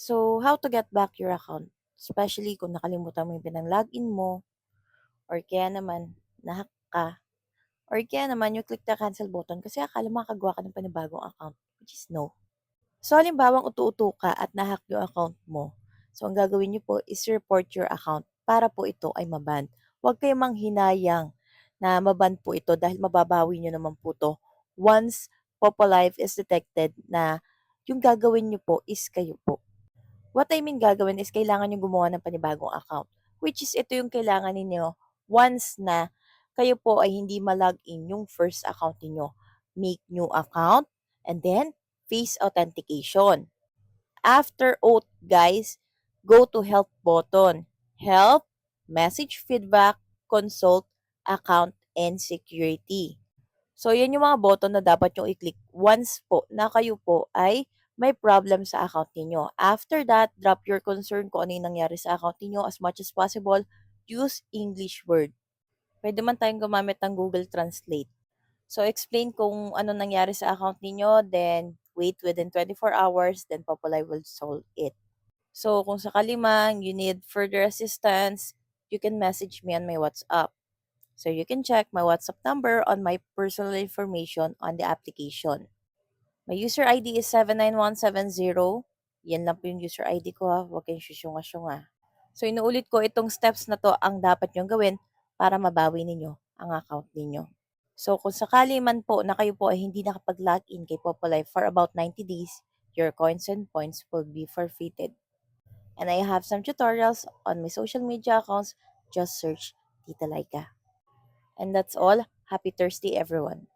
So, how to get back your account? Especially kung nakalimutan mo yung pinang-login mo or kaya naman na-hack ka or kaya naman you click the cancel button kasi akala mo makakagawa ka ng panibagong account, which is no. So, halimbawang utu-uto ka at na-hack yung account mo. So, ang gagawin niyo po is report your account para po ito ay maban. Huwag kayong manghinayang na maban po ito dahil mababawi niyo naman po to once Popolive is detected na yung gagawin niyo po is kayo po. What I mean gagawin is kailangan niyo gumawa ng panibagong account. Which is ito yung kailangan ninyo once na kayo po ay hindi ma-login yung first account niyo. Make new account and then face authentication. After oath, guys, go to help button. Help, message feedback, consult, account, and security. So, yan yung mga button na dapat yung i-click once po na kayo po ay may problem sa account ninyo. After that, drop your concern kung ano yung nangyari sa account ninyo as much as possible. Use English word. Pwede man tayong gumamit ng Google Translate. So, explain kung ano nangyari sa account ninyo, then wait within 24 hours, then Populi will solve it. So, kung sakali man you need further assistance, you can message me on my WhatsApp. So, you can check my WhatsApp number on my personal information on the application. My user ID is 79170. Yan lang po yung user ID ko ha. Huwag kayong syusyunga-syunga. So, inuulit ko itong steps na to ang dapat nyong gawin para mabawi ninyo ang account ninyo. So, kung sakali man po na kayo po ay hindi nakapag-login kay Popolive for about 90 days, your coins and points will be forfeited. And I have some tutorials on my social media accounts. Just search Tita Laika. And that's all. Happy Thursday, everyone.